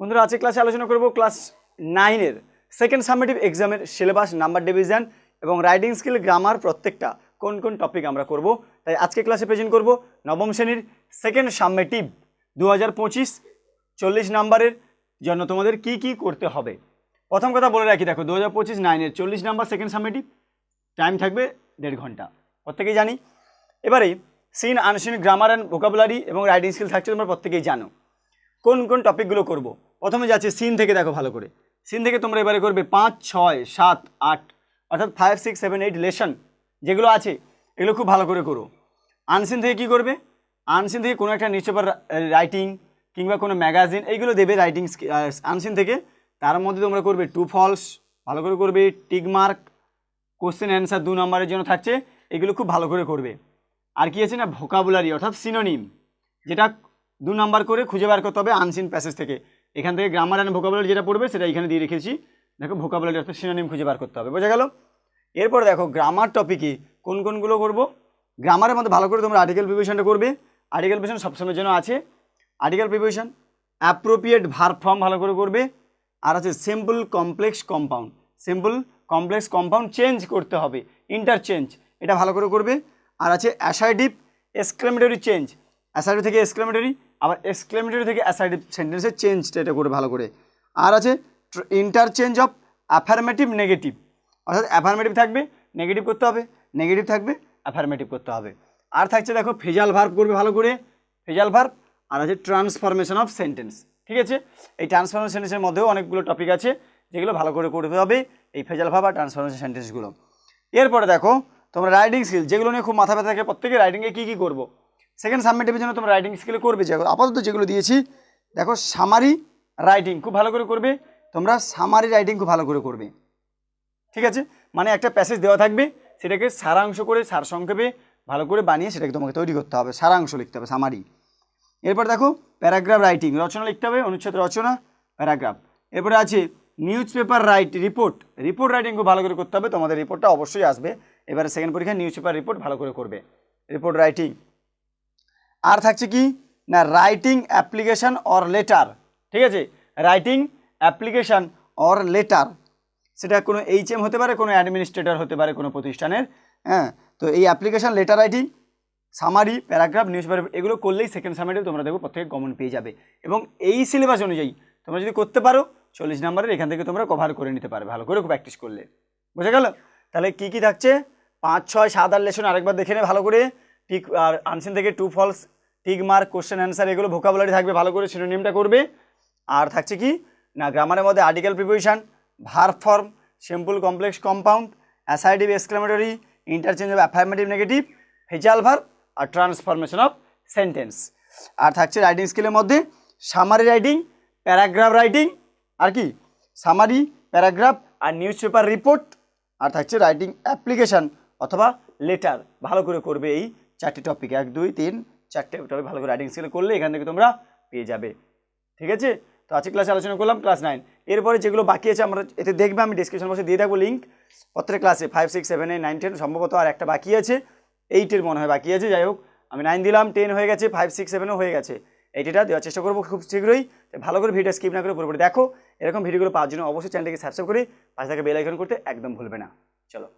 বন্ধুরা, আজকে ক্লাসে আলোচনা করব ক্লাস নাইনের সেকেন্ড সাবমিটিভ এক্সামের সিলেবাস নাম্বার ডিভিশন এবং রাইডিং স্কিল গ্রামার প্রত্যেকটা কোন কোন টপিক আমরা করব। তাই আজকে ক্লাসে প্রেজেন্ট করব নবম শ্রেণির সেকেন্ড সাবমিটিভ দু হাজার পঁচিশ চল্লিশ নাম্বারের জন্য তোমাদের কি কি করতে হবে। প্রথম কথা বলে রাখি, দেখো দু হাজার পঁচিশ নাইনের চল্লিশ নাম্বার সেকেন্ড সাবমিটিভ টাইম থাকবে দেড় ঘণ্টা, প্রত্যেকেই জানি। এবারে seen unseen grammar and vocabulary এবং রাইডিং স্কিল থাকছে তোমরা প্রত্যেকেই জানো। কোন কোন টপিকগুলো করব? প্রথমে যাচ্ছে সিন থেকে, দেখো ভালো করে। সিন থেকে তোমরা এবারে করবে পাঁচ, ছয়, সাত, আট, অর্থাৎ five six seven eight lesson যেগুলো আছে, এগুলো খুব ভালো করে করো। আনসিন থেকে কি করবে? আনসিন থেকে কোনো একটা নিউজ রাইটিং কিংবা কোনো ম্যাগাজিন এইগুলো দেবে রাইটিং আনসিন থেকে। তার মধ্যে তোমরা করবে টু ফলস ভালো করে করবে টিক মার্ক কোশ্চেন অ্যান্সার দু নম্বরের জন্য থাকছে, এগুলো খুব ভালো করে করবে। আর কি আছে না? ভোকাবুলারি অর্থাৎ সিনোনিম যেটা দু নাম্বার করে খুঁজে বার করতে হবে আনসিন প্যাসেজ থেকে। এখান থেকে গ্রামার অ্যান্ড ভোকাবুলারি যেটা পড়বে, সেটা এখানে দিয়ে রেখেছি। দেখো ভোকাবুলারি অর্থাৎ সিনোনিম খুঁজে বার করতে হবে, বোঝা গেল? এরপর দেখো গ্রামার টপিকে কোন কোনগুলো করব? গ্রামারের মধ্যে ভালো করে তোমরা আর্টিকেল প্রিপারেশনটা করবে। আর্টিকেল প্রিপারেশন সবসময়ের জন্য আছে। Article preparation appropriate verb form ভালো করে করবে। আর আছে simple complex compound simple complex compound change করতে হবে। ইন্টারচেঞ্জ এটা ভালো করে করবে। আর আছে অ্যাসাইডিভ এক্সক্লেমেটরি চেঞ্জ অ্যাসাইডিভ থেকে এক্সক্লেমেটরি আবার এক্সক্লেমেটরি থেকে অ্যাসাইডিভ সেন্টেন্সের চেঞ্জটা এটা করে ভালো করে। আর আছে ইন্টারচেঞ্জ অফ অ্যাফার্মেটিভ নেগেটিভ অর্থাৎ অ্যাফার্মেটিভ থাকবে নেগেটিভ করতে হবে নেগেটিভ থাকবে অ্যাফার্মেটিভ করতে হবে। আর থাকছে দেখো ফেজাল ভার্ব করবে ভালো করে, ফেজাল ভার্ব আর আছে ট্রান্সফরমেশন অফ সেন্টেন্স ঠিক আছে? এই ট্রান্সফরমেশন সেন্টেন্সের মধ্যেও অনেকগুলো টপিক আছে, যেগুলো ভালো করে করতে হবে এই ফেজাল ভার্ব আর ট্রান্সফরমেশন সেন্টেন্সগুলো এরপরে দেখো, তোমরা রাইটিং স্কিল যেগুলো নিয়ে খুব মাথা ব্যথা থাকে, প্রত্যেকে রাইটিংয়ে কী কী করব? সেকেন্ড সাবমিটিভের জন্য তোমরা রাইটিং স্কিলে করবে। যে আপাতত যেগুলো দিয়েছি, দেখো সামারি রাইটিং খুব ভালো করে করবে। তোমরা সামারি রাইটিং খুব ভালো করে করবে। ঠিক আছে? মানে একটা প্যাসেজ দেওয়া থাকবে, সেটাকে সারাংশ করে, সারসংক্ষেপে ভালো করে বানিয়ে সেটাকে তোমাকে তৈরি করতে হবে। সারাংশ লিখতে হবে সামারি এরপর দেখো প্যারাগ্রাফ রাইটিং রচনা লিখতে হবে, অনুচ্ছেদ রচনা প্যারাগ্রাফ এরপরে আছে newspaper write report report writing খুব ভালো করে করতে হবে, তোমাদের রিপোর্টটা অবশ্যই আসবে। এবারে সেকেন্ড পরীক্ষায় নিউজ পেপার রিপোর্ট ভালো করে করবে। রিপোর্ট রাইটিং আর থাকছে কি? না রাইটিং অ্যাপ্লিকেশান অর লেটার ঠিক আছে? রাইটিং অ্যাপ্লিকেশান অর লেটার সেটা কোনো এইচএম হতে পারে, কোনো অ্যাডমিনিস্ট্রেটর হতে পারে, কোনো প্রতিষ্ঠানের। হ্যাঁ? তো এই application letter writing summary paragraph news এগুলো করলেই সেকেন্ড সামারি তোমরা দেখো প্রত্যেকে কমন পেয়ে যাবে। এবং এই সিলেবাস অনুযায়ী তোমরা যদি করতে পারো, চল্লিশ নম্বরের এখান থেকে তোমরা কভার করে নিতে পারবে, ভালো করে প্র্যাকটিস করলে। বুঝে গেল? তাহলে কি কি থাকছে? পাঁচ, ছয়, সাত আট লেসন আরেকবার দেখে নে ভালো করে। টিক আর আনসিন থেকে true false tick mark question answer এগুলো ভোকাবুলারি থাকবে, ভালো করে সিনোনিমটা করবে। আর থাকছে কি? না গ্রামারের মধ্যে article preposition verb form simple complex compound assertive exclamatory interchange of affirmative negative phrasal verb R transformation of sentence আর থাকছে রাইটিং স্কিলের মধ্যে সামারি রাইটিং প্যারাগ্রাফ রাইটিং আর কি? সামারি প্যারাগ্রাফ আর নিউজ রিপোর্ট আর থাকছে রাইটিং অ্যাপ্লিকেশান অথবা লেটার ভালো করে করবে এই চারটে টপিক এক, দুই, তিন, চারটে টপিক ভালো করে রাইটিং স্কিল করলে এখান থেকে তোমরা পেয়ে যাবে। ঠিক আছে? তো আজকে ক্লাসে আলোচনা করলাম ক্লাস নাইন এরপরে যেগুলো বাকি আছে আমরা এতে দেখবে, আমি ডিসক্রিপশন বক্সে দিয়ে থাকব লিঙ্ক প্রত্যেক ক্লাসে five six seven eight nine ten সম্ভবত আর একটা বাকি আছে। এইটের মনে হয় বাকি আছে, যাই হোক। আমি নাইন দিলাম টেন হয়ে গেছে ফাইভ সিক্স সেভেনও হয়ে গেছে। এইটা দেওয়ার চেষ্টা করব খুব শীঘ্রই। ভালো করে ভিডিও স্কিপ না করে পুরোপুরি দেখো। এরকম ভিডিওগুলো পাওয়ার জন্য অবশ্যই চ্যানেলটিকে সাবস্ক্রাইব করে পাশে থাকা বেল আইকন করতে একদম ভুলবে না। চলো।